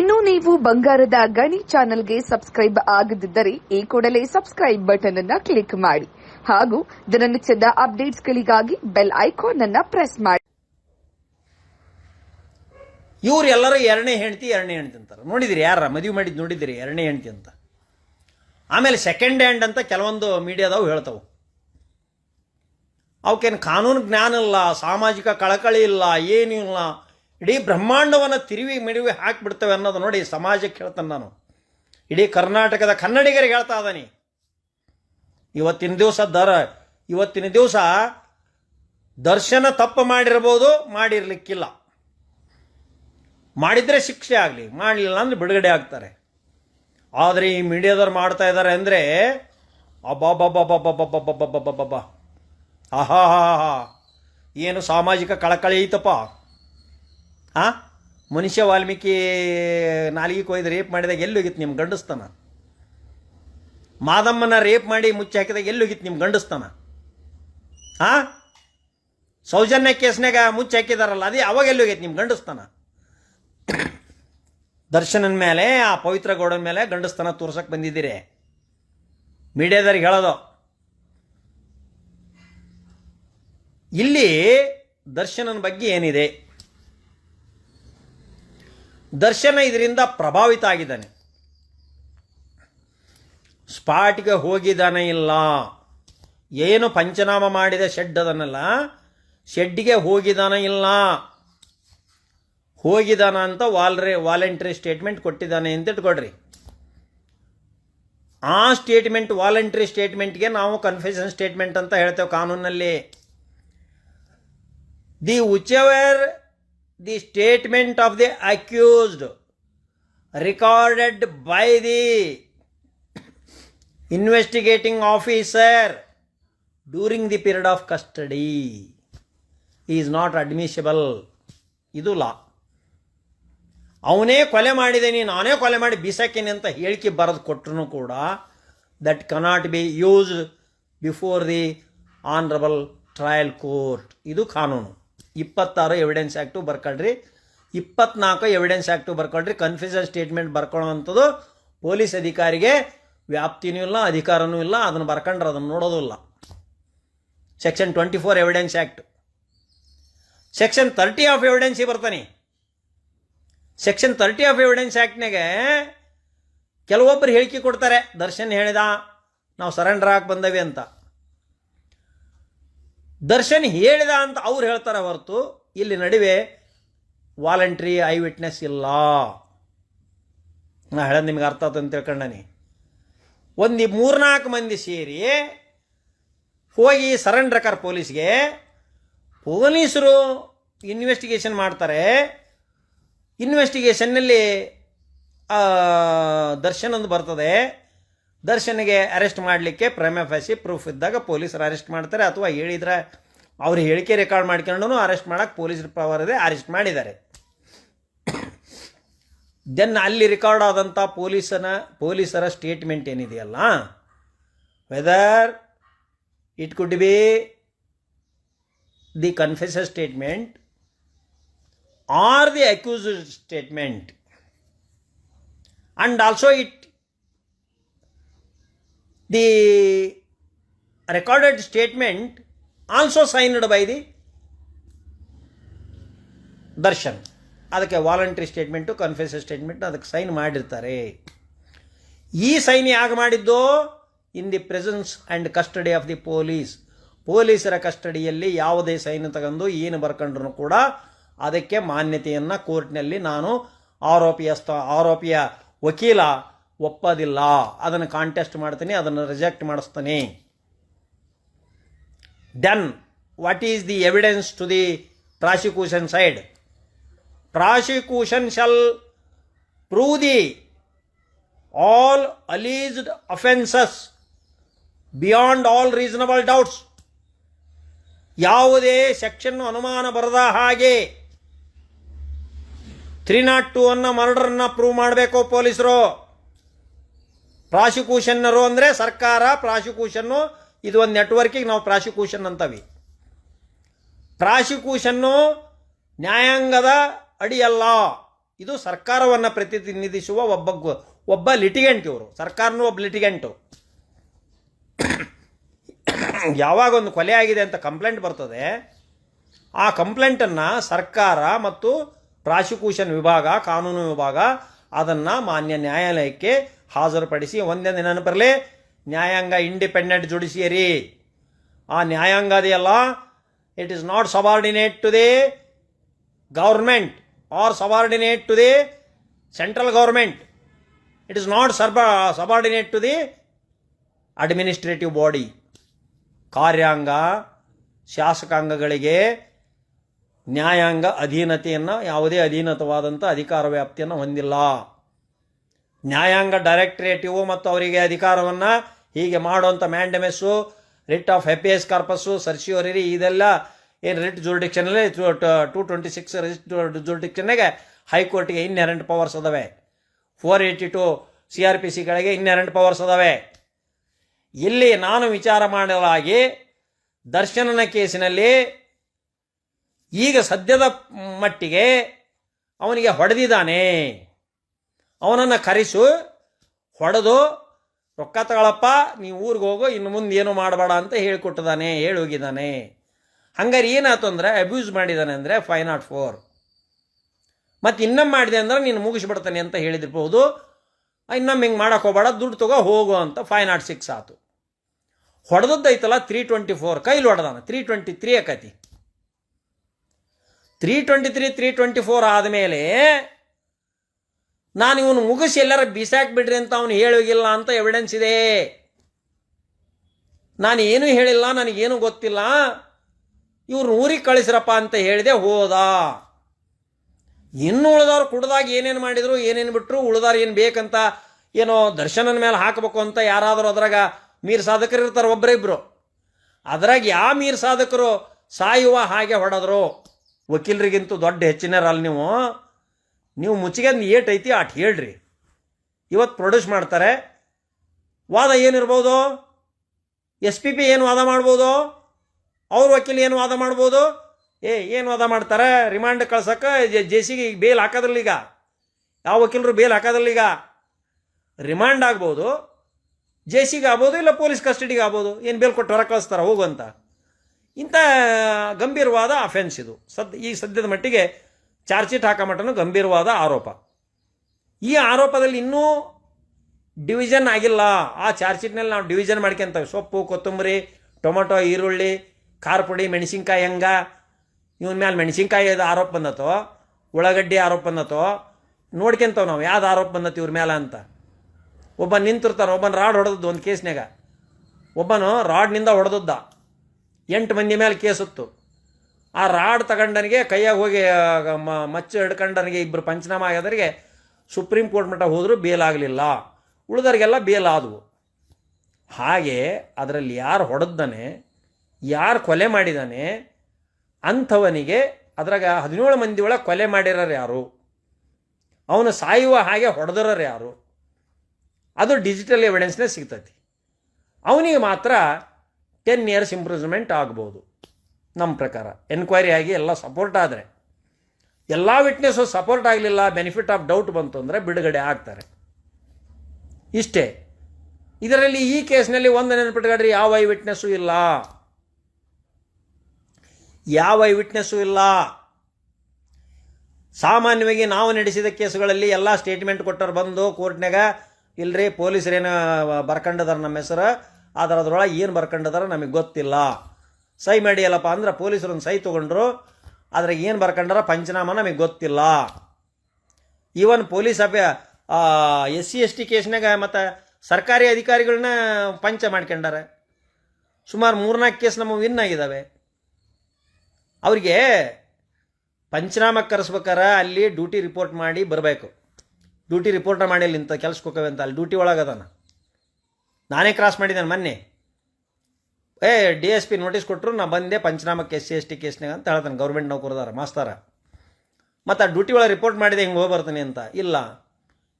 ಇನ್ನು ನೀವು ಬಂಗಾರದ ಗಣಿ ಚಾನೆಲ್ಗೆ ಸಬ್ಸ್ಕ್ರೈಬ್ ಆಗದಿದ್ದರೆ ಈ ಕೂಡಲೇ ಸಬ್ಸ್ಕ್ರೈಬ್ ಬಟನ್ ಅನ್ನ ಕ್ಲಿಕ್ ಮಾಡಿ ಹಾಗೂ ದಿನನಿತ್ಯದ ಅಪ್ಡೇಟ್ಸ್ಗಳಿಗಾಗಿ ಬೆಲ್ ಐಕಾನ್ ಅನ್ನ ಪ್ರೆಸ್ ಮಾಡಿ. ಇವ್ರು ಎಲ್ಲರೂ ಎರಡನೇ ಹೆಂಡತಿ ಎರಡನೇ ಹೆಂಡತಿ ಅಂತಾರೆ. ನೋಡಿದಿರಿ ಯಾರ ಮದುವೆ ಮಾಡಿದ್ ನೋಡಿದಿರಿ, ಎರಡನೇ ಹೆಂಡತಿ ಅಂತ. ಆಮೇಲೆ ಸೆಕೆಂಡ್ ಹ್ಯಾಂಡ್ ಅಂತ ಕೆಲವೊಂದು ಮೀಡಿಯಾದವು ಹೇಳ್ತಾವೆ. ಅವಕ್ಕೇನು ಕಾನೂನು ಜ್ಞಾನ ಇಲ್ಲ, ಸಾಮಾಜಿಕ ಕಳಕಳಿ ಇಲ್ಲ, ಏನಿಲ್ಲ. ಇಡೀ ಬ್ರಹ್ಮಾಂಡವನ್ನು ತಿರುವಿ ಮಿಡಿವಿ ಹಾಕಿಬಿಡ್ತವೆ ಅನ್ನೋದು ನೋಡಿ ಸಮಾಜಕ್ಕೆ ಹೇಳ್ತಾನೆ ನಾನು. ಇಡೀ ಕರ್ನಾಟಕದ ಕನ್ನಡಿಗರಿಗೆ ಹೇಳ್ತಾ ಇದ್ದಾನೆ. ಇವತ್ತಿನ ದಿವಸ ದರ, ಇವತ್ತಿನ ದಿವಸ ದರ್ಶನ ತಪ್ಪು ಮಾಡಿರ್ಬೋದು, ಮಾಡಿರಲಿಕ್ಕಿಲ್ಲ. ಮಾಡಿದರೆ ಶಿಕ್ಷೆ ಆಗಲಿ, ಮಾಡಲಿಲ್ಲ ಅಂದರೆ ಬಿಡುಗಡೆ ಆಗ್ತಾರೆ. ಆದರೆ ಈ ಮೀಡಿಯಾದವ್ರು ಮಾಡ್ತಾ ಇದ್ದಾರೆ ಅಂದರೆ ಅಬ್ಬಬ್ಬಬ್ಬಬ್ಬಬ್ಬಬ್ಬಬ್ಬಬ್ಬಬ್ಬಬ್ಬ ಆಹಾ ಏನು ಸಾಮಾಜಿಕ ಕಳಕಳಿ ಐತಪ್ಪ. ಆ? ಮನುಷ್ಯ ವಾಲ್ಮೀಕಿ ನಾಲಿಗೆ ಕೊಯ್ದು ರೇಪ್ ಮಾಡಿದಾಗ ಎಲ್ಲಿ ಹೋಗಿತ್ತು ನಿಮ್ಮ ಗಂಡಸ್ತಾನ? ಮಾದಮ್ಮನ ರೇಪ್ ಮಾಡಿ ಮುಚ್ಚಿ ಹಾಕಿದಾಗ ಎಲ್ಲಿ ಹೋಗಿತ್ತು ನಿಮ್ಮ ಗಂಡಸ್ತಾನ? ಆ? ಸೌಜನ್ಯ ಕೇಸ್ನಾಗ ಮುಚ್ಚಿ ಹಾಕಿದಾರಲ್ಲ, ಅದೇ ಅವಾಗ ಎಲ್ಲಿ ಹೋಗೈತೆ ನಿಮ್ಮ ಗಂಡಸ್ತಾನ? ದರ್ಶನನ ಮೇಲೆ, ಆ ಪವಿತ್ರ ಗೌಡನ ಮೇಲೆ ಗಂಡಸ್ತನ ತೋರ್ಸಕ್ಕೆ ಬಂದಿದ್ದೀರಿ. ಮೀಡಿಯಾದವ್ರಿಗೆ ಹೇಳೋದು. ಇಲ್ಲಿ ದರ್ಶನನ ಬಗ್ಗೆ ಏನಿದೆ? ದರ್ಶನ ಇದರಿಂದ ಪ್ರಭಾವಿತ ಆಗಿದ್ದಾನೆ. ಸ್ಪಾಟ್ಗೆ ಹೋಗಿದ್ದಾನೆ ಇಲ್ಲ. ಏನು ಪಂಚನಾಮ ಮಾಡಿದ ಶೆಡ್ ಅದನ್ನೆಲ್ಲ. ಶೆಡ್ಗೆ ಹೋಗಿದ್ದಾನೆ ಇಲ್ಲ. ಹೋಗಿದಾನ ಅಂತ ವಾಲ್ರೆ, ವಾಲಂಟ್ರಿ ಸ್ಟೇಟ್ಮೆಂಟ್ ಕೊಟ್ಟಿದ್ದಾನೆ ಅಂತ ಇಟ್ಕೊಡ್ರಿ ಆ ಸ್ಟೇಟ್ಮೆಂಟ್ ವಾಲಂಟ್ರಿ ಸ್ಟೇಟ್ಮೆಂಟ್ಗೆ ನಾವು ಕನ್ಫೆಷನ್ ಸ್ಟೇಟ್ಮೆಂಟ್ ಅಂತ ಹೇಳ್ತೇವೆ ಕಾನೂನಲ್ಲಿ. The whichever the statement of the accused recorded by the investigating officer during the period of custody is not admissible ಇದು ಲಾ ಅವನೇ ಕೊಲೆ ಮಾಡಿದ್ದೀನಿ nane kole ಮಾಡಿ ಬಿಸಾಕಿನಿ ಅಂತ ಹೇಳಿಕೆ barad ಕೊಟ್ಟರು kuda that cannot be used before the honorable trial court idu kanunu ಇಪ್ಪತ್ತಾರು evidence act ಬರ್ಕೊಳ್ರಿ. ಇಪ್ಪತ್ನಾಲ್ಕು ಎವಿಡೆನ್ಸ್ ಆ್ಯಕ್ಟು ಬರ್ಕೊಳ್ರಿ. ಕನ್ಫ್ಯೂಷನ್ ಸ್ಟೇಟ್ಮೆಂಟ್ ಬರ್ಕೊಳ್ಳೋವಂಥದ್ದು ಪೊಲೀಸ್ ಅಧಿಕಾರಿಗೆ. ವ್ಯಾಪ್ತಿನೂ ಇಲ್ಲ, ಅಧಿಕಾರನೂ ಇಲ್ಲ, ಅದನ್ನು ಬರ್ಕೊಂಡ್ರೆ ಅದನ್ನು ನೋಡೋದು ಇಲ್ಲ. Section twenty four evidence act section thirty of ಎವಿಡೆನ್ಸಿಗೆ ಬರ್ತಾನೆ. ಸೆಕ್ಷನ್ ತರ್ಟಿ ಆಫ್ ಎವಿಡೆನ್ಸ್ ಆ್ಯಕ್ಟ್ನಾಗೆ ಕೆಲವೊಬ್ಬರು ಹೇಳಿಕೆ ಕೊಡ್ತಾರೆ. ದರ್ಶನ್ ಹೇಳಿದ, ನಾವು ಸರೆಂಡರ್ ಆಗಿ ಬಂದವಿ ಅಂತ. ದರ್ಶನ್ ಹೇಳಿದ ಅಂತ ಅವ್ರು ಹೇಳ್ತಾರೆ ಹೊರತು, ಇಲ್ಲಿ ನಡುವೆ ವಾಲಂಟ್ರಿ ಐ ವಿಟ್ನೆಸ್ ಇಲ್ಲ. ನಾ ಹೇಳೋದು ನಿಮ್ಗೆ ಅರ್ಥ ಆಯ್ತು ಅಂತ ತಿಳ್ಕೊಂಡನಿ ಒಂದು ಮೂರ್ನಾಲ್ಕು ಮಂದಿ ಸೇರಿ ಹೋಗಿ ಸರೆಂಡ್ರಕರ್ ಪೊಲೀಸ್ಗೆ ಪೊಲೀಸರು ಇನ್ವೆಸ್ಟಿಗೇಷನ್ ಮಾಡ್ತಾರೆ. ಇನ್ವೆಸ್ಟಿಗೇಷನ್ನಲ್ಲಿ ದರ್ಶನ್ ಒಂದು ಬರ್ತದೆ. ದರ್ಶನ್ಗೆ ಅರೆಸ್ಟ್ ಮಾಡಲಿಕ್ಕೆ ಫ್ಯಾಸಿ ಪ್ರೂಫ್ ಇದ್ದಾಗ ಪೊಲೀಸರು ಅರೆಸ್ಟ್ ಮಾಡ್ತಾರೆ ಅಥವಾ ಹೇಳಿದ್ರೆ ಅವ್ರ ಹೇಳಿಕೆ ರೆಕಾರ್ಡ್ ಮಾಡ್ಕೊಂಡು ಅರೆಸ್ಟ್ ಮಾಡೋಕ್ಕೆ ಪೊಲೀಸರ ಪವರ್ ಇದೆ ಅರೆಸ್ಟ್ ಮಾಡಿದ್ದಾರೆ. ದೆನ್ ಅಲ್ಲಿ ರೆಕಾರ್ಡ್ ಆದಂಥ ಪೊಲೀಸನ, ಪೊಲೀಸರ ಸ್ಟೇಟ್ಮೆಂಟ್ ಏನಿದೆಯಲ್ಲ whether it could be the confessor statement or the accuse statement and also it the recorded statement also signed by the Darshan ಅದಕ್ಕೆ ವಾಲಂಟ್ರಿ ಸ್ಟೇಟ್ಮೆಂಟು ಕನ್ಫೆಸ್ ಸ್ಟೇಟ್ಮೆಂಟ್ ಅದಕ್ಕೆ sign ಮಾಡಿರ್ತಾರೆ. ಈ ಸೈನ್ ಯಾಕೆ ಮಾಡಿದ್ದು? In the presence and custody of the police ಪೊಲೀಸರ ಕಸ್ಟಡಿಯಲ್ಲಿ ಯಾವುದೇ sign ತಗೊಂಡು ಏನು ಬರ್ಕೊಂಡ್ರು ಕೂಡ ಅದಕ್ಕೆ ಮಾನ್ಯತೆಯನ್ನು ಕೋರ್ಟ್ನಲ್ಲಿ ನಾನು ಆರೋಪಿಯ ಸ್ಥ ಆರೋಪಿಯ ವಕೀಲ ಒಪ್ಪೋದಿಲ್ಲ. ಅದನ್ನು ಕಾಂಟೆಸ್ಟ್ ಮಾಡ್ತೀನಿ, ಅದನ್ನು ರಿಜೆಕ್ಟ್ ಮಾಡಿಸ್ತೀನಿ. Then what is the evidence to the prosecution side prosecution shall prove the all alleged offences beyond all reasonable doubts ಯಾವುದೇ ಸೆಕ್ಷನ್ ಅನುಮಾನ ಬರದ ಹಾಗೆ ತ್ರೀ ನಾಟ್ ಟೂ ಅನ್ನೋ ಮರ್ಡರನ್ನ ಪ್ರೂವ್ ಮಾಡಬೇಕು ಪೊಲೀಸರು? ಪ್ರಾಸಿಕ್ಯೂಷನ್ನರು ಅಂದರೆ ಸರ್ಕಾರ, ಪ್ರಾಸಿಕ್ಯೂಷನ್ನು, ಇದು ಒಂದು ನೆಟ್ವರ್ಕಿಗೆ ನಾವು ಪ್ರಾಸಿಕ್ಯೂಷನ್ ಅಂತವಿ. ಪ್ರಾಸಿಕ್ಯೂಷನ್ನು ನ್ಯಾಯಾಂಗದ ಅಡಿಯಲ್ಲ. ಇದು ಸರ್ಕಾರವನ್ನು ಪ್ರತಿನಿಧಿಸುವ ಒಬ್ಬ ಒಬ್ಬ ಲಿಟಿಗೆಂಟ್ ಇವರು. ಸರ್ಕಾರನೂ ಒಬ್ಬ ಲಿಟಿಗೆಂಟು ಯಾವಾಗ ಒಂದು ಕೊಲೆ ಆಗಿದೆ ಅಂತ ಕಂಪ್ಲೇಂಟ್ ಬರ್ತದೆ, ಆ ಕಂಪ್ಲೇಂಟನ್ನು ಸರ್ಕಾರ ಮತ್ತು ಪ್ರಾಸಿಕ್ಯೂಷನ್ ವಿಭಾಗ, ಕಾನೂನು ವಿಭಾಗ ಅದನ್ನು ಮಾನ್ಯ ನ್ಯಾಯಾಲಯಕ್ಕೆ ಹಾಜರುಪಡಿಸಿ ಒಂದೇ ಬರಲಿ. ನ್ಯಾಯಾಂಗ ಇಂಡಿಪೆಂಡೆಂಟ್ ಜುಡಿಷಿಯರಿ. ಆ ನ್ಯಾಯಾಂಗ ಅದೆಯಲ್ಲ it is not subordinate to the government or subordinate to the central government it is not ಸರ್ಬ subordinate to the administrative body ಕಾರ್ಯಾಂಗ, ಶಾಸಕಾಂಗಗಳಿಗೆ ನ್ಯಾಯಾಂಗ ಅಧೀನತೆಯನ್ನು, ಯಾವುದೇ ಅಧೀನತವಾದಂಥ ಅಧಿಕಾರ ವ್ಯಾಪ್ತಿಯನ್ನು ಹೊಂದಿಲ್ಲ. ನ್ಯಾಯಾಂಗ ಡೈರೆಕ್ಟರೇಟಿವು ಮತ್ತು ಅವರಿಗೆ ಅಧಿಕಾರವನ್ನು ಹೀಗೆ ಮಾಡುವಂಥ ಮ್ಯಾಂಡಮೆಸ್ಸು ರಿಟ್ ಆಫ್ ಹೆಪಿಯಸ್ ಕಾರ್ಪಸ್ಸು ಸರ್ಸಿಯೋರಿ ಇದೆಲ್ಲ ಏನು ರಿಟ್ ಜುರಿಡಿಕ್ಷನಲ್ಲಿ ಟೂ ಟ್ವೆಂಟಿ ಸಿಕ್ಸ್ ಜುರಿಡಿಕ್ಷನ್ಗೆ ಹೈಕೋರ್ಟ್ಗೆ ಇನ್ನೆರೆಂಟ್ ಪವರ್ಸ್ ಅದಾವೆ. Four eighty two C R P ಸಿಗಳಿಗೆ inherent powers ಅದಾವೆ. ಇಲ್ಲಿ ನಾನು ವಿಚಾರ ಮಾಡಲಾಗಿ ದರ್ಶನನ ಕೇಸಿನಲ್ಲಿ ಈಗ ಸದ್ಯದ ಮಟ್ಟಿಗೆ ಅವನಿಗೆ ಹೊಡೆದಿದ್ದಾನೆ. ಅವನನ್ನು ಕರೆಸು, ಹೊಡೆದು, ರೊಕ್ಕ ತಗೊಳಪ್ಪ ನೀವು ಊರಿಗೆ ಹೋಗು, ಇನ್ನು ಮುಂದೆ ಏನು ಮಾಡಬೇಡ ಅಂತ ಹೇಳಿಕೊಟ್ಟಿದ್ದಾನೆ ಹೇಳಿ ಹೋಗಿದ್ದಾನೆ ಹಂಗಾರೆ ಏನಾಯ್ತು ಅಂದರೆ ಅಬ್ಯೂಸ್ ಮಾಡಿದ್ದಾನೆ ಅಂದರೆ ಫೈವ್ ನಾಟ್ ಫೋರ್ ಮತ್ತು ಇನ್ನೊಮ್ಮೆ ಮಾಡಿದೆ ಅಂದ್ರೆ ನೀನು ಮುಗಿಸ್ಬಿಡ್ತಾನೆ ಅಂತ ಹೇಳಿದಿರ್ಬೋದು ಇನ್ನೊಮ್ಮೆ ಹಿಂಗೆ ಮಾಡೋಕೆ ಹೋಗಬೇಡ, ದುಡ್ಡು ತಗೋ, ಹೋಗು ಅಂತ ಫೈವ್ ನಾಟ್ ಸಿಕ್ಸ್ ಆತು. ಹೊಡೆದದ್ದೈತಲ್ಲ ತ್ರೀ ಟ್ವೆಂಟಿ ಫೋರ್ ಕೈಲಿ ಹೊಡೆದಾನ ತ್ರೀ ಟ್ವೆಂಟಿ ತ್ರೀ ಆಕತಿ. Three twenty three three twenty four ಆದಮೇಲೆ ನಾನು ಇವನು ಮುಗಿಸಿ ಎಲ್ಲರ ಬಿಸಾಕ್ಬಿಡ್ರಿ ಅಂತ ಅವನು ಹೇಳೋಗಿಲ್ಲ ಅಂತ ಎವಿಡೆನ್ಸ್ ಇದೆ. ನಾನು ಏನೂ ಹೇಳಿಲ್ಲ, ನನಗೇನು ಗೊತ್ತಿಲ್ಲ. ಇವ್ರು ಊರಿಗೆ ಕಳಿಸ್ರಪ್ಪ ಅಂತ ಹೇಳಿದೆ, ಹೋದ. ಇನ್ನು ಉಳಿದವ್ರು ಕುಡ್ದಾಗ ಏನೇನು ಮಾಡಿದ್ರು, ಏನೇನು ಬಿಟ್ಟರು ಉಳಿದವ್ರು ಏನು ಬೇಕಂತ ಏನೋ ದರ್ಶನನ ಮೇಲೆ ಹಾಕಬೇಕು ಅಂತ ಯಾರಾದರೂ ಅದ್ರಾಗ ಮೀರ್ ಸಾಧಕರು ಇರ್ತಾರೆ ಒಬ್ಬರಿಬ್ರು ಅದ್ರಾಗ ಯಾವ ಮೀರ್ ಸಾಧಕರು ಸಾಯುವ ಹಾಗೆ ಹೊಡೆದ್ರು. ವಕೀಲರಿಗಿಂತೂ ದೊಡ್ಡ ಹೆಚ್ಚಿನರಲ್ಲ ನೀವು. ನೀವು ಮುಚ್ಚಿಗೆಂದು ಏಟ್ ಐತಿ ಅಟ್ ಹೇಳ್ರಿ. ಇವತ್ತು ಪ್ರೊಡ್ಯೂಸ್ ಮಾಡ್ತಾರೆ. ವಾದ ಏನಿರ್ಬೋದು? ಎಸ್ ಪಿ ಪಿ ಏನು ವಾದ ಮಾಡ್ಬೋದು? ಅವ್ರ ವಕೀಲ ಏನು ವಾದ ಮಾಡ್ಬೋದು? ಏ, ಏನು ವಾದ ಮಾಡ್ತಾರೆ? ರಿಮಾಂಡ್ ಕಳ್ಸೋಕೆ ಜೆ ಸಿಗೆ ಈಗ ಬೇಲ್ ಹಾಕೋದ್ರಲ್ಲಿ ಈಗ. ಯಾವ ವಕೀಲರು ಬೇಲ್ ಹಾಕೋದಿಲ್ಲ ಈಗ? ರಿಮಾಂಡ್ ಆಗ್ಬೋದು. ಜೆ ಸಿಗೆ ಆಗ್ಬೋದು ಇಲ್ಲ ಪೊಲೀಸ್ ಕಸ್ಟಡಿಗೆ ಆಗ್ಬೋದು? ಏನು ಬೇಲ್ ಕೊಟ್ಟು ಹೊರ ಕಳಿಸ್ತಾರೆ ಹೋಗು ಅಂತ. ಇಂಥ ಗಂಭೀರವಾದ ಅಫೆನ್ಸ್ ಇದು. ಸದ್ ಈ ಸದ್ಯದ ಮಟ್ಟಿಗೆ ಚಾರ್ಜ್ ಶೀಟ್ ಹಾಕೋ ಮಟ್ಟನು ಗಂಭೀರವಾದ ಆರೋಪ. ಈ ಆರೋಪದಲ್ಲಿ ಇನ್ನೂ ಡಿವಿಷನ್ ಆಗಿಲ್ಲ. ಆ ಚಾರ್ಜ್ ಶೀಟ್ನಲ್ಲಿ ನಾವು ಡಿವಿಷನ್ ಮಾಡ್ಕೊಂತೇವೆ. ಸೊಪ್ಪು, ಕೊತ್ತಂಬರಿ, ಟೊಮೊಟೊ, ಈರುಳ್ಳಿ, ಖಾರ ಪುಡಿ, ಮೆಣಸಿನ್ಕಾಯಿ ಹೆಂಗ, ಇವನ ಮೇಲೆ ಮೆಣಸಿನ್ಕಾಯಿ ಆರೋಪ ಬಂದತೋ ಉಳ್ಳಾಗಡ್ಡಿ ಆರೋಪ ಬಂದತೋ ನೋಡ್ಕೊಂತವ್ ನಾವು. ಯಾವ್ದು ಆರೋಪ ಬಂದತಿ ಇವ್ರ ಮೇಲೆ ಅಂತ. ಒಬ್ಬ ನಿಂತಿರ್ತಾನೆ, ಒಬ್ಬನ ರಾಡ್ ಹೊಡೆದದ್ದು ಒಂದು ಕೇಸ್ನಾಗ ಒಬ್ಬನು ರಾಡ್ನಿಂದ ಹೊಡೆದದ್ದ. ಎಂಟು ಮಂದಿ ಮೇಲೆ ಕೇಸಿತ್ತು ಆ ರಾಡ್ ತಗೊಂಡನಿಗೆ ಕೈಯಾಗ ಹೋಗಿ ಮಚ್ಚು ಹಿಡ್ಕೊಂಡನಿಗೆ ಇಬ್ಬರು ಪಂಚನಾಮ ಆಗೋದ್ರಿಗೆ ಸುಪ್ರೀಂ ಕೋರ್ಟ್ ಮಟ್ಟ ಹೋದರೂ ಬೇಲ್ ಆಗಲಿಲ್ಲ ಉಳಿದವ್ರಿಗೆಲ್ಲ ಆದವು ಹಾಗೆ ಅದರಲ್ಲಿ ಯಾರು ಹೊಡೆದ್ದಾನೆ ಯಾರು ಕೊಲೆ ಮಾಡಿದಾನೆ, ಅಂಥವನಿಗೆ ಅದ್ರಾಗ ಹದಿನೇಳು ಮಂದಿ ಒಳಗೆ ಕೊಲೆ ಮಾಡಿರೋರು ಯಾರು? ಅವನು ಸಾಯುವ ಹಾಗೆ ಹೊಡೆದಿರೋರು ಯಾರು? ಅದು ಡಿಜಿಟಲ್ ಎವಿಡೆನ್ಸ್ನೇ ಸಿಗ್ತೈತಿ. ಅವನಿಗೆ ಮಾತ್ರ ಟೆನ್ ಇಯರ್ಸ್ ಇಂಪ್ರೂವ್ಮೆಂಟ್ ಆಗ್ಬೋದು. ನಮ್ಮ ಪ್ರಕಾರ. ಎನ್ಕ್ವೈರಿ ಆಗಿ ಎಲ್ಲ ಸಪೋರ್ಟ್ ಆದರೆ. ಎಲ್ಲ ವಿಟ್ನೆಸ್ಸು ಸಪೋರ್ಟ್ ಆಗಲಿಲ್ಲ ಬೆನಿಫಿಟ್ ಆಫ್ ಡೌಟ್ ಬಂತು ಅಂದರೆ ಬಿಡುಗಡೆ ಆಗ್ತಾರೆ. ಇಷ್ಟೇ. ಇದರಲ್ಲಿ ಈ ಕೇಸ್ನಲ್ಲಿ ಒಂದು ನೆನಪಿಟ್ಕೊಳ್ರಿ ಯಾವ ಐ ವಿಟ್ನೆಸ್ಸು ಇಲ್ಲ. ಯಾವ ಐ ವಿಟ್ನೆಸ್ಸು ಇಲ್ಲ. ಸಾಮಾನ್ಯವಾಗಿ ನಾವು ನಡೆಸಿದ ಕೇಸುಗಳಲ್ಲಿ ಎಲ್ಲ ಸ್ಟೇಟ್ಮೆಂಟ್ ಕೊಟ್ಟರು ಬಂದು ಕೋರ್ಟ್ನಾಗ ಇಲ್ರಿ, ಪೊಲೀಸರೇನು ಬರ್ಕಂಡದಾರ ನಮ್ಮ ಹೆಸರು, ಆದ್ರೆ ಅದ್ರೊಳಗೆ ಏನು ಬರ್ಕಂಡದಾರ ನಮಗೆ ಗೊತ್ತಿಲ್ಲ. ಸೈ ಮಾಡಿಯಲ್ಲಪ್ಪ ಅಂದ್ರೆ ಪೊಲೀಸರೊಂದು ಸಹಿ ತೊಗೊಂಡ್ರು. ಆದರೆ ಏನು ಬರ್ಕಂಡಾರ? ಪಂಚನಾಮ ನಮಗೆ ಗೊತ್ತಿಲ್ಲ. ಈವನ್ ಪೊಲೀಸ್ ಅಭ್ಯ ಎಸ್ ಸಿ ಎಸ್ ಟಿ ಕೇಸ್ನಾಗ ಮತ್ತು ಸರ್ಕಾರಿ ಅಧಿಕಾರಿಗಳನ್ನ ಪಂಚ ಮಾಡ್ಕೊಂಡಾರೆ. ಸುಮಾರು ಮೂರ್ನಾಲ್ಕು ಕೇಸ್ ನಮ್ಮ ವಿನ್ ಆಗಿದ್ದಾವೆ ಅವರಿಗೆ ಪಂಚನಾಮ ಕರೆಸ್ಬೇಕಾರ ಅಲ್ಲಿ ಡ್ಯೂಟಿ ರಿಪೋರ್ಟ್ ಮಾಡಿ ಬರಬೇಕು. ಡ್ಯೂಟಿ ರಿಪೋರ್ಟ್ ಮಾಡಿಲ್ಲ ಇಂಥ ಕೆಲ್ಸಕ್ಕೆ ಹೋಗವೆ ಅಂತ. ಅಲ್ಲಿ ಡ್ಯೂಟಿ ಒಳಗದಾನ ನಾನೇ ಕ್ರಾಸ್ ಮಾಡಿದ್ದೇನೆ ಮೊನ್ನೆ. ಏ, ಡಿ ಎಸ್ ಪಿ ನೋಟಿಸ್ ಕೊಟ್ಟರು ನಾ ಬಂದೆ panchnama S C, S T ಕೇಸ್ನಾಗ ಅಂತ ಹೇಳ್ತಾನೆ, ಗೌರ್ಮೆಂಟ್ ನೌಕರದಾರ, ಮಾಸ್ತಾರ. ಮತ್ತು ಆ ಡ್ಯೂಟಿ ಒಳಗೆ ರಿಪೋರ್ಟ್ ಮಾಡಿದೆ, ಹಿಂಗೆ ಹೋಗಿ ಬರ್ತೀನಿ ಅಂತ. ಇಲ್ಲ.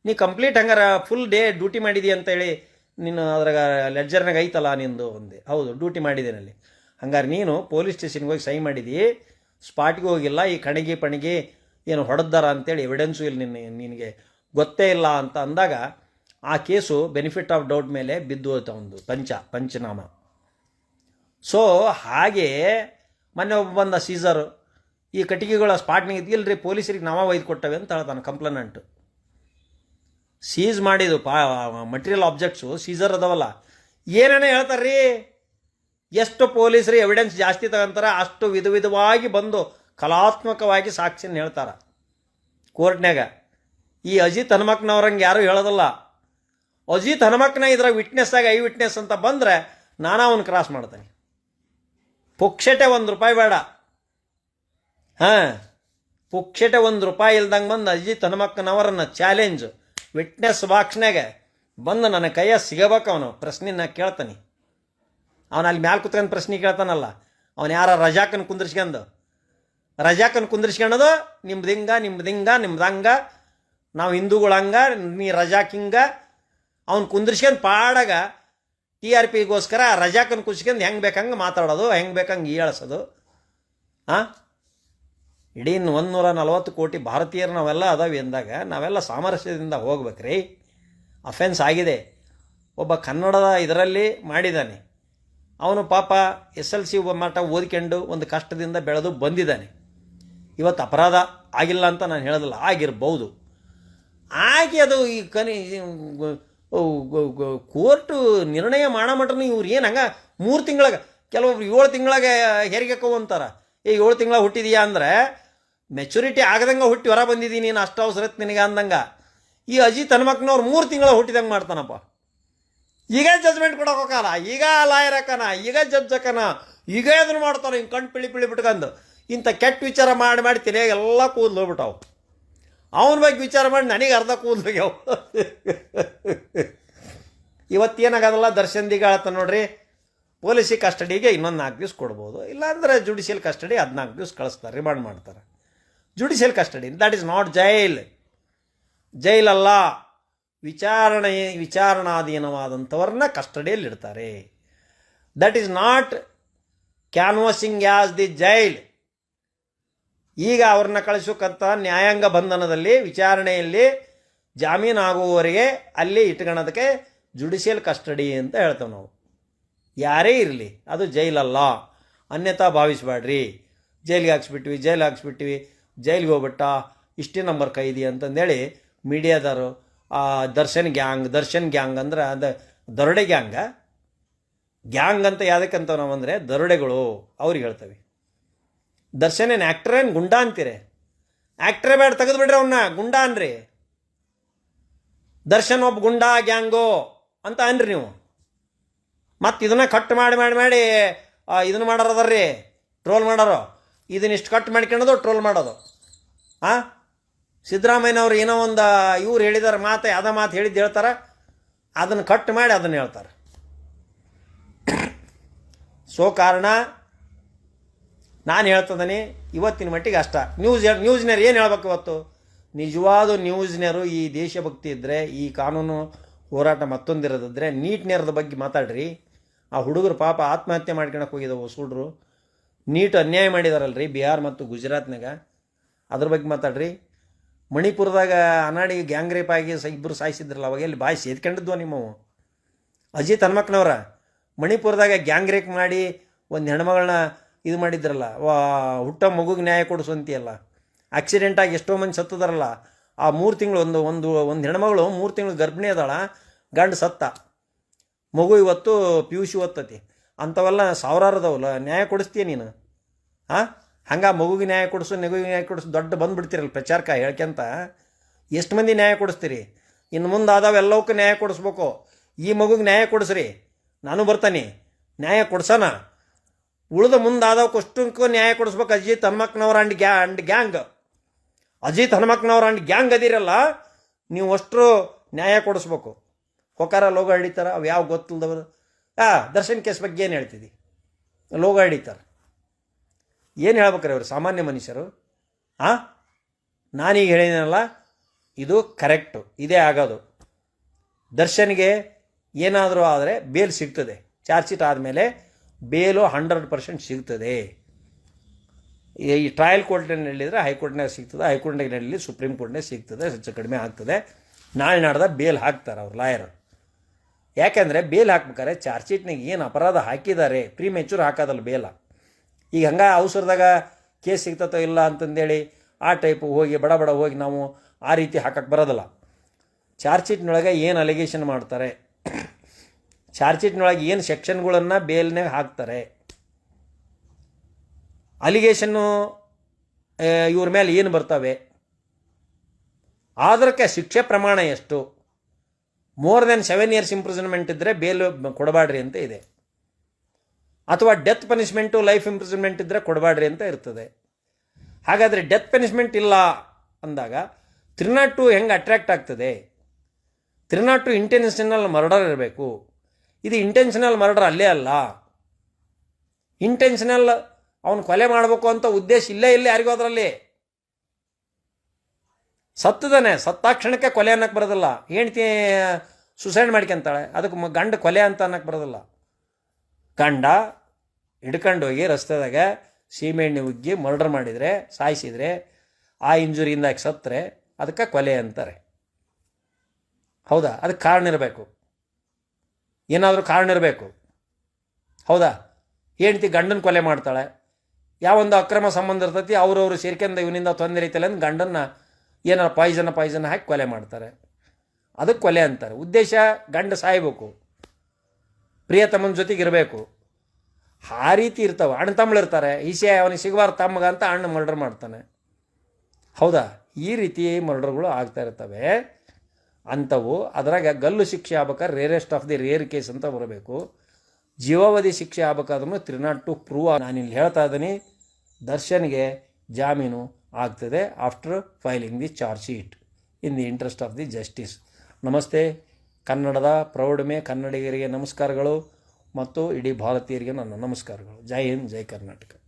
ನೀ ಕಂಪ್ಲೀಟ್ ಹಂಗಾರ ಫುಲ್ ಡೇ ಡ್ಯೂಟಿ ಮಾಡಿದಿ ಅಂತೇಳಿ ನೀನು ಅದ್ರಾಗ ಲೆಡ್ಜರ್ನಾಗ ಐತಲ್ಲ ನಿಂದು ಒಂದೆ ಹೌದು, ಡ್ಯೂಟಿ ಮಾಡಿದ್ದೇನಲ್ಲಿ ಹಂಗಾರೆ ನೀನು ಪೊಲೀಸ್ ಸ್ಟೇಷನ್ಗೆ ಹೋಗಿ ಸೈ ಮಾಡಿದಿ ಸ್ಪಾಟ್ಗೆ ಹೋಗಿಲ್ಲ, ಈ ಕಣಗಿ ಪಣಗಿ ಏನು ಹೊಡೆದಾರ ಅಂತೇಳಿ ಎವಿಡೆನ್ಸು ಇಲ್ಲಿ ನಿನ್ನ, ನಿನಗೆ ಗೊತ್ತೇ ಇಲ್ಲ ಅಂತ ಅಂದಾಗ, ಆ ಕೇಸು ಬೆನಿಫಿಟ್ ಆಫ್ ಡೌಟ್ ಮೇಲೆ ಬಿದ್ದು ಹೋಯ್ತು ಒಂದು ಪಂಚ, ಪಂಚನಾಮ. ಸೊ ಹಾಗೆ ಮೊನ್ನೆ ಒಬ್ಬ ಬಂದ ಸೀಸರು ಈ ಕಟ್ಟಿಗೆಗಳ ಸ್ಪಾಟ್ನಿಗೆ ಇಲ್ರಿ, ಪೊಲೀಸರಿಗೆ ನಾವ ಒಯ್ದು ಕೊಟ್ಟವೆ ಅಂತ ಹೇಳ್ತಾನೆ ಕಂಪ್ಲೇಂಟ್ ಸೀಸ್ ಮಾಡಿದ್ದು, ಪಾ ಮಟೀರಿಯಲ್ ಆಬ್ಜೆಕ್ಟ್ಸು ಸೀಸರ್ ಅದಾವಲ್ಲ. ಏನೇನೋ ಹೇಳ್ತಾರ್ರಿ? ಎಷ್ಟು ಪೊಲೀಸರು ಎವಿಡೆನ್ಸ್ ಜಾಸ್ತಿ ತಗೊಂತಾರ, ಅಷ್ಟು ವಿಧ ವಿಧವಾಗಿ ಬಂದು ಕಲಾತ್ಮಕವಾಗಿ ಸಾಕ್ಷಿನ ಹೇಳ್ತಾರೆ. ಕೋರ್ಟ್ನ್ಯಾಗ ಈ ಅಜಿತ್ ಹನುಮಕ್ನವ್ರಂಗೆ ಯಾರೂ ಹೇಳೋದಲ್ಲ. ಅಜಿತ್ ಹನುಮಕ್ನ ಇದ್ರಾಗ ವಿಟ್ನೆಸ್ ಆಗಿ ಐ ವಿಟ್ನೆಸ್ ಅಂತ ಬಂದರೆ ನಾನು ಅವನು ಕ್ರಾಸ್ ಮಾಡ್ತೇನೆ. ಪುಕ್ಷಟೆ ಒಂದು ರೂಪಾಯಿ ಬೇಡ. ಹಾಂ. ಪುಕ್ಷಟೆ ಒಂದು ರೂಪಾಯಿ ಇಲ್ದಂಗೆ ಬಂದು ಅಜಿತ್ ಹನುಮಕ್ಕನವರನ್ನ ಚಾಲೆಂಜ್ ವಿಟ್ನೆಸ್ ಬಾಕ್ಸ್ನಾಗ ಬಂದು ನನ್ನ ಕೈಯ ಸಿಗಬೇಕು ಅವನು. ಪ್ರಶ್ನೆ ನಾ ಕೇಳ್ತಾನೆ. ಅವನು ಅಲ್ಲಿ ಮ್ಯಾಲೆ ಕುತ್ಕೊಂಡು ಪ್ರಶ್ನೆ ಕೇಳ್ತಾನಲ್ಲ. ಅವನು ಯಾರ ರಜಾಕನ್ ಕುಂದ್ರಿಸ್ಕೊಂಡು? ರಜಾಕನ್ ಕುಂದ್ರಿಸ್ಕೊಳ್ಳೋದು ನಿಮ್ದು ಹಿಂಗ ನಿಮ್ದು ಹಿಂಗ, ನಿಮ್ದು ಹಂಗ. ನಾವು ಹಿಂದೂಗಳು ಹಂಗ, ನೀ ರಜಾಕ್ ಅವನು ಅವ್ನು ಕುಂದ್ರಿಸ್ಕೊಂಡು ಪಾಡಾಗ ಟಿ ಆರ್ ಪಿಗೋಸ್ಕರ ರಜಾಕನ್ ಕುಚ್ಕೊಂಡು ಹೆಂಗೆ ಬೇಕಂಗೆ ಮಾತಾಡೋದು, ಹೆಂಗೆ ಬೇಕಂಗೆ ಹೇಳ್ಸೋದು ಹಾಂ ಇಡೀ ಒಂದೂರ ನಲವತ್ತು ಕೋಟಿ ಭಾರತೀಯರು ನಾವೆಲ್ಲ ಅದಾವೆ ಎಂದಾಗ ನಾವೆಲ್ಲ ಸಾಮರಸ್ಯದಿಂದ ಹೋಗ್ಬೇಕ್ರಿ. ಅಫೆನ್ಸ್ ಆಗಿದೆ. ಒಬ್ಬ ಕನ್ನಡದ ಇದರಲ್ಲಿ ಮಾಡಿದ್ದಾನೆ ಅವನು ಪಾಪ ಎಸ್ ಎಲ್ ಸಿ ಓದ್ಕೊಂಡು ಒಂದು ಕಷ್ಟದಿಂದ ಬೆಳೆದು ಬಂದಿದ್ದಾನೆ ಇವತ್ತು ಅಪರಾಧ ಆಗಿಲ್ಲ ಅಂತ ನಾನು ಹೇಳೋದಿಲ್ಲ, ಆಗಿರ್ಬೋದು. ಆಗಿ ಅದು ಈ ಕನಿ ಕೋರ್ಟು ನಿರ್ಣಯ ಮಾಡೋ ಮಟನು ಇವ್ರು ಏನು ಹಂಗೆ ಮೂರು ತಿಂಗಳಾಗ, ಕೆಲವೊಬ್ರು ಏಳು ತಿಂಗಳಾಗ ಹೆರಿಗೆ ಅಂತಾರೆ ಏ, ಏಳು ತಿಂಗಳ ಹುಟ್ಟಿದೀಯಾ ಅಂದರೆ ಮೆಚುರಿಟಿ ಆಗದಂಗೆ ಹುಟ್ಟಿ ಹೊರ ಬಂದಿದ್ದೀನಿ ನೀನು ಅಷ್ಟು ಅವಸರ ನಿನಗೆ ಅಂದಂಗೆ. ಈ ಅಜಿ ಹನುಮಕ್ನವ್ರು ಮೂರು ತಿಂಗಳ ಹುಟ್ಟಿದಂಗೆ ಮಾಡ್ತಾನಪ್ಪ. ಈಗ ಜಜ್ಮೆಂಟ್ ಕೊಡೋಕೆ ಹೋಗಲ್ಲ ಈಗ ಲಾಯರ್ ಹಾಕನ ಈಗ ಜಡ್ಜ್ ಹಾಕನ ಈಗ ಅದನ್ನು ಮಾಡ್ತಾನೆ, ಹಿಂಗೆ ಕಣ್ಣು ಪಿಳಿ ಪಿಳಿ ಬಿಟ್ಕೊಂಡು ಇಂಥ ಕೆಟ್ಟ ವಿಚಾರ ಮಾಡಿ ಮಾಡಿ ತಲೆಯಾಗ ಎಲ್ಲ ಕೂದಲು ಹೋಗ್ಬಿಟ್ಟವು. ಅವನ ಬಗ್ಗೆ ವಿಚಾರ ಮಾಡಿ ನನಗೆ ಅರ್ಧ ಕೂದಲು ಇವತ್ತೇನಾಗೋದಲ್ಲ, ದರ್ಶನ್ ದಿಗ ಹೇಳ್ತಾನೆ ನೋಡ್ರಿ, ಪೊಲೀಸಿ ಕಸ್ಟಡಿಗೆ ಇನ್ನೊಂದು ನಾಲ್ಕು ದಿವ್ಸ ಕೊಡ್ಬೋದು. ಇಲ್ಲಾಂದ್ರೆ ಜುಡಿಷಿಯಲ್ ಕಸ್ಟಡಿ ಹದಿನಾಲ್ಕು ದಿವ್ಸ ಕಳಿಸ್ತಾರೆ, ರಿಮಾಂಡ್ ಮಾಡ್ತಾರೆ. Judicial custody that is not jail jail ಅಲ್ಲ ವಿಚಾರಣೆ, ವಿಚಾರಣಾಧೀನವಾದಂಥವ್ರನ್ನ ಕಸ್ಟಡಿಯಲ್ಲಿ ಇಡ್ತಾರೆ that is not canvassing as the jail ಈಗ ಅವ್ರನ್ನ ಕಳಿಸೋಕ್ಕಂಥ ನ್ಯಾಯಾಂಗ ಬಂಧನದಲ್ಲಿ, ವಿಚಾರಣೆಯಲ್ಲಿ ಜಾಮೀನಾಗುವವರೆಗೆ ಅಲ್ಲಿ ಇಟ್ಕೊಳ್ಳೋದಕ್ಕೆ ಜುಡಿಷಿಯಲ್ ಕಸ್ಟಡಿ ಅಂತ ಹೇಳ್ತೇವೆ ನಾವು. ಯಾರೇ ಇರಲಿ, ಅದು ಜೈಲಲ್ಲ. ಅನ್ಯತಾ ಭಾವಿಸ್ಬೇಡ್ರಿ. ಜೈಲಿಗೆ ಹಾಕ್ಸ್ಬಿಟ್ವಿ ಜೈಲಿಗೆ ಹಾಕ್ಸ್ಬಿಟ್ವಿ, ಜೈಲಿಗೆ ಹೋಗ್ಬಿಟ್ಟ, ಇಷ್ಟೇ ನಂಬರ್ ಕೈದಿ ಅಂತಂದೇಳಿ ಮೀಡಿಯಾದವರು ದರ್ಶನ್ ಗ್ಯಾಂಗ್ ದರ್ಶನ್ ಗ್ಯಾಂಗ್ ಅಂದ್ರೆ ಅದು ದರೋಡೆ ಗ್ಯಾಂಗ. ಗ್ಯಾಂಗ್ ಅಂತ ಯಾವುದಕ್ಕಂತ ನಾವು ಅಂದರೆ ದರೋಡೆಗಳು ಅವ್ರಿಗೆ ಹೇಳ್ತೇವೆ. ದರ್ಶನ್ ಏನು ಆ್ಯಕ್ಟರ್ ಏನು ಗುಂಡ ಅಂತೀರಿ? ಆ್ಯಕ್ಟ್ರೇ ಬೇಡ ತೆಗೆದು ಬಿಡ್ರಿ ಅವನ್ನ ಗುಂಡ ಅನ್ರಿ ದರ್ಶನ್ ಒಬ್ಬ ಗುಂಡ, ಗ್ಯಾಂಗೋ ಅಂತ ಅನ್ರಿ ನೀವು. ಮತ್ತು ಇದನ್ನ ಕಟ್ ಮಾಡಿ ಮಾಡಿ ಮಾಡಿ ಇದನ್ನು ಮಾಡೋರು ಅದಾರ್ರಿ. ಟ್ರೋಲ್ ಮಾಡೋರು. ಇದನ್ನ ಇಷ್ಟು ಕಟ್ ಮಾಡ್ಕೊಳ್ಳೋದು ಟ್ರೋಲ್ ಮಾಡೋದು. ಹಾಂ ಸಿದ್ದರಾಮಯ್ಯನವ್ರು ಏನೋ ಒಂದು ಇವ್ರು ಹೇಳಿದಾರೆ ಮಾತು, ಯಾವುದೋ ಮಾತು ಹೇಳಿದ್ದು ಹೇಳ್ತಾರೆ. ಅದನ್ನು ಕಟ್ ಮಾಡಿ ಅದನ್ನು ಹೇಳ್ತಾರೆ. ಸೋ ಕಾರಣ ನಾನು ಹೇಳ್ತದನಿ, ಇವತ್ತಿನ ಮಟ್ಟಿಗೆ ಅಷ್ಟ. ನ್ಯೂಸ್ ನ್ಯೂಸ್ನರು ಏನು ಹೇಳ್ಬೇಕು ಇವತ್ತು? ನಿಜವಾದ ನ್ಯೂಸ್ನರು ಈ ದೇಶಭಕ್ತಿ ಇದ್ದರೆ ಈ ಕಾನೂನು ಹೋರಾಟ ಮತ್ತೊಂದಿರೋದಿದ್ರೆ ನೀಟ್ ನೇರದ ಬಗ್ಗೆ ಮಾತಾಡ್ರಿ. ಆ ಹುಡುಗರು ಪಾಪ ಆತ್ಮಹತ್ಯೆ ಮಾಡ್ಕೊಳಕ್ಕೆ ಹೋಗಿದ್ದವು ಸುಳ್ರು ನೀಟ್ ಅನ್ಯಾಯ ಮಾಡಿದಾರಲ್ರಿ ಬಿಹಾರ್ ಮತ್ತು ಗುಜರಾತ್ನಾಗ. ಅದ್ರ ಬಗ್ಗೆ ಮಾತಾಡ್ರಿ. ಮಣಿಪುರದಾಗ ಅನಾಡಿ ಗ್ಯಾಂಗ್ ರೇಪ್ ಆಗಿ ಸ ಇಬ್ಬರು ಸಾಯಿಸಿದ್ರಲ್ಲ ಅವಾಗ ಎಲ್ಲಿ ಬಾಯಿ ಸೇದ್ಕೊಂಡಿದ್ವ ನಿಮ್ಮವು ಅಜಿತ್ ಹನ್ಮಕ್ನವ್ರ. ಮಣಿಪುರದಾಗ ಗ್ಯಾಂಗ್ ರೇಪ್ ಮಾಡಿ ಒಂದು ಹೆಣ್ಮಗಳನ್ನ ಇದು ಮಾಡಿದ್ರಲ್ಲ. ವಾ, ಹುಟ್ಟ ಮಗುಗೆ ನ್ಯಾಯ ಕೊಡಿಸುವಂತಿಯಲ್ಲ ಆಕ್ಸಿಡೆಂಟಾಗಿ ಎಷ್ಟೋ ಮಂದಿ ಸತ್ತದಾರಲ್ಲ. ಆ ಮೂರು ತಿಂಗಳು ಒಂದು ಒಂದು ಒಂದು ಹೆಣ್ಮಗಳು ಮೂರು ತಿಂಗಳು ಗರ್ಭಿಣಿ ಅದಾಳ, ಗಂಡು ಸತ್ತ. ಮಗು ಇವತ್ತು ಪಿ ಯು ಸಿ ಓದ್ತತಿ ಅಂಥವೆಲ್ಲ ಸಾವಿರಾರದವಲ್ಲ ನ್ಯಾಯ ಕೊಡಿಸ್ತೀಯ ನೀನು? ಹಾಂ ಹಂಗೆ ಮಗುಗೆ ನ್ಯಾಯ ಕೊಡಿಸು ನೆಗುಗೆ ನ್ಯಾಯ ಕೊಡಿಸು, ದೊಡ್ಡ ಬಂದುಬಿಡ್ತೀರಲ್ಲ ಪ್ರಚಾರಕ ಹೇಳ್ಕೊಂತ ಎಷ್ಟು ಮಂದಿ ನ್ಯಾಯ ಕೊಡಿಸ್ತೀರಿ? ಇನ್ನು ಮುಂದೆ ಆದವು ಎಲ್ಲವಕ್ಕೂ ನ್ಯಾಯ ಕೊಡಿಸ್ಬೇಕು. ಈ ಮಗುಗೆ ನ್ಯಾಯ ಕೊಡಿಸ್ರಿ. ನಾನು ಬರ್ತಾನೆ. ನ್ಯಾಯ ಕೊಡ್ಸೋಣ ಉಳಿದ ಮುಂದಾದವಕ್ಕೆ ಅಷ್ಟಕ್ಕೂ ನ್ಯಾಯ ಕೊಡಿಸ್ಬೇಕು ಅಜಿತ್ ಹನುಮಕ್ನವ್ರ ಅಂಡ್ ಗ್ಯಾ, ಅಂಡ್ ಗ್ಯಾಂಗ್. ಅಜಿತ್ ಹನುಮಕ್ನವ್ರ ಅಂಡ್ ಗ್ಯಾಂಗ್ ಅದಿರಲ್ಲ, ನೀವು ಅಷ್ಟರು ನ್ಯಾಯ ಕೊಡಿಸ್ಬೇಕು. ಕೊಕಾರ ಲೋಗ ಹಿಡಿತಾರ ಅವು ಯಾವ ಗೊತ್ತಿಲ್ದವರು. ಆ, ದರ್ಶನ್ ಕೇಸ್ ಬಗ್ಗೆ ಏನು ಹೇಳ್ತಿದ್ದಿ ಲೋಗ ಹಿಡಿತಾರೆ ಏನು ಹೇಳ್ಬೇಕ್ರಿ ಅವರು ಸಾಮಾನ್ಯ ಮನುಷ್ಯರು? ಆ? ನಾನೀಗ ಹೇಳಿದನಲ್ಲ, ಇದು ಕರೆಕ್ಟು, ಇದೇ ಆಗೋದು. ದರ್ಶನ್ಗೆ ಏನಾದರೂ ಆದರೆ ಬೇಲ್ ಸಿಗ್ತದೆ, ಚಾರ್ಜ್ ಶೀಟ್ ಆದಮೇಲೆ ಬೇಲು ಹಂಡ್ರೆಡ್ ಪರ್ಸೆಂಟ್ ಸಿಗ್ತದೆ. ಈ ಟ್ರಯಲ್ ಕೋರ್ಟ್ನಲ್ಲಿ ಹೇಳಿದರೆ ಹೈಕೋರ್ಟ್ನಾಗ ಸಿಗ್ತದೆ ಹೈಕೋರ್ಟ್ನಾಗ ಹೇಳಿ ಸುಪ್ರೀಂ ಕೋರ್ಟ್ನಾಗ ಸಿಗ್ತದೆ, ಹೆಚ್ಚು ಕಡಿಮೆ ಆಗ್ತದೆ. ನಾಳೆ ನಾಡ್ದ ಬೇಲ್ ಹಾಕ್ತಾರೆ ಅವ್ರು ಲಾಯರ್. ಯಾಕೆಂದರೆ ಬೇಲ್ ಹಾಕ್ಬೇಕಾರೆ ಚಾರ್ಜ್ ಶೀಟ್ನಾಗ ಏನು ಅಪರಾಧ ಹಾಕಿದ್ದಾರೆ ಪ್ರೀ ಮೆಚೂರ್ ಹಾಕೋದಲ್ಲ ಬೇಲ. ಈಗ ಹಂಗೆ ಅವಸರದಾಗ ಕೇಸ್ ಸಿಗ್ತತೋ ಇಲ್ಲ ಅಂತಂದೇಳಿ ಆ ಟೈಪ್ ಹೋಗಿ ಬಡ ಬಡ ಹೋಗಿ ನಾವು ಆ ರೀತಿ ಹಾಕಕ್ಕೆ ಬರೋದಿಲ್ಲ. ಚಾರ್ಜ್ ಶೀಟ್ನೊಳಗೆ ಏನು ಅಲಿಗೇಷನ್ ಮಾಡ್ತಾರೆ ಚಾರ್ಜ್ ಶೀಟ್ನೊಳಗೆ ಏನು ಸೆಕ್ಷನ್ಗಳನ್ನು ಬೇಲ್ನಾಗ ಹಾಕ್ತಾರೆ. ಅಲಿಗೇಷನ್ನು ಇವ್ರ ಮೇಲೆ ಏನು ಬರ್ತವೆ? ಆದ್ರಕ್ಕೆ ಶಿಕ್ಷೆ ಪ್ರಮಾಣ ಎಷ್ಟು? More than seven years imprisonment ಇದ್ದರೆ ಬೇಲ್ ಕೊಡಬಾಡ್ರಿ ಅಂತ ಇದೆ. ಅಥವಾ ಡೆತ್ ಪನಿಷ್ಮೆಂಟು ಲೈಫ್ ಇಂಪ್ರಿಸನ್ಮೆಂಟ್ ಇದ್ದರೆ ಕೊಡಬಾಡ್ರಿ ಅಂತ ಇರ್ತದೆ. ಹಾಗಾದರೆ ಡೆತ್ ಪನಿಷ್ಮೆಂಟ್ ಇಲ್ಲ ಅಂದಾಗ ತ್ರಿನಾಟು ಹೆಂಗೆ ಅಟ್ರ್ಯಾಕ್ಟ್ ಆಗ್ತದೆ? ತ್ರಿನಾಟು ಇಂಟೆನ್ಷನಲ್ ಮರ್ಡರ್ ಇರಬೇಕು. ಇದು ಇಂಟೆನ್ಷನಲ್ ಮರ್ಡರ್ ಅಲ್ಲೇ ಅಲ್ಲ. ಇಂಟೆನ್ಷನಲ್ ಅವನು ಕೊಲೆ ಮಾಡಬೇಕು ಅಂತ ಉದ್ದೇಶ ಇಲ್ಲೇ ಇಲ್ಲ ಯಾರಿಗೂ ಅದರಲ್ಲಿ. ಸತ್ತದಾನೆ ಸತ್ತಾಕ್ಷಣಕ್ಕೆ ಕೊಲೆ ಅನ್ನಕ್ಕೆ ಬರೋದಿಲ್ಲ. ಹೆಂಡ್ತಿ ಸುಸೈಡ್ ಮಾಡ್ಕೊಂತಾಳೆ, ಅದಕ್ಕೆ ಗಂಡ ಕೊಲೆ ಅಂತ ಅನ್ನಕ್ಕೆ ಬರೋದಿಲ್ಲ. ಗಂಡ ಹಿಡ್ಕೊಂಡು ಹೋಗಿ ರಸ್ತೆದಾಗ ಸೀಮೆಎಣ್ಣೆ ಉಗ್ಗಿ ಮರ್ಡರ್ ಮಾಡಿದರೆ, ಸಾಯಿಸಿದರೆ, ಆ ಇಂಜುರಿಯಿಂದ ಸತ್ತರೆ, ಅದಕ್ಕೆ ಕೊಲೆ ಅಂತಾರೆ. ಹೌದಾ? ಅದಕ್ಕೆ ಕಾರಣ ಇರಬೇಕು. ಏನಾದರೂ ಕಾರಣ ಇರಬೇಕು. ಹೌದಾ? ಹೆಂಡ್ತಿ ಗಂಡನ ಕೊಲೆ ಮಾಡ್ತಾಳೆ. ಯಾವೊಂದು ಅಕ್ರಮ ಸಂಬಂಧ ಇರ್ತೈತಿ, ಅವರವರು ಸೇರ್ಕೊಂಡು ಇವನಿಂದ ತೊಂದರೆ ಐತಲ್ಲ ಅಂದ್ರೆ ಗಂಡನ್ನ ಏನಾರ ಪಾಯ್ಸನ್ ಪಾಯ್ಸನ್ನ ಹಾಕಿ ಕೊಲೆ ಮಾಡ್ತಾರೆ. ಅದಕ್ಕೆ ಕೊಲೆ ಅಂತಾರೆ. ಉದ್ದೇಶ ಗಂಡ ಸಾಯ್ಬೇಕು. ಪ್ರಿಯತಮನ ಜೊತೆಗೆ ಇರಬೇಕು. ಆ ರೀತಿ ಇರ್ತಾವೆ. ಅಣ್ಣ ತಮ್ಮಿರ್ತಾರೆ ಇರ್ತಾರೆ. ಈಸೆ ಅವನಿಗೆ ಸಿಗಬಾರ್ದು ತಮ್ಮಗ ಅಂತ ಅಣ್ಣ ಮರ್ಡರ್ ಮಾಡ್ತಾನೆ. ಹೌದಾ? ಈ ರೀತಿ ಮರ್ಡರ್ಗಳು ಆಗ್ತಾ ಇರ್ತವೆ. ಅಂಥವು ಅದರಾಗ ಗಲ್ಲು ಶಿಕ್ಷೆ ಆಗ್ಬೇಕಾದ್ರೆ rarest of the rare case ಅಂತ ಬರಬೇಕು. ಜೀವಾವಧಿ ಶಿಕ್ಷೆ ಆಗ್ಬೇಕಾದ್ರೂ ತ್ರೀ ನಾಟ್ ಟು ಪ್ರೂವ್ ನಾನಿಲ್ಲಿ ಹೇಳ್ತಾ ಇದ್ದೀನಿ. ದರ್ಶನ್ಗೆ ಜಾಮೀನು ಆಗ್ತದೆ after filing the charge sheet in the interest of the justice ನಮಸ್ತೆ. ಕನ್ನಡದ ಪ್ರೌಢಮೆ ಕನ್ನಡಿಗರಿಗೆ ನಮಸ್ಕಾರಗಳು ಮತ್ತು ಇಡೀ ಭಾರತೀಯರಿಗೆ ನನ್ನ ನಮಸ್ಕಾರಗಳು. ಜೈ ಹಿಂದ್, ಜೈ ಕರ್ನಾಟಕ.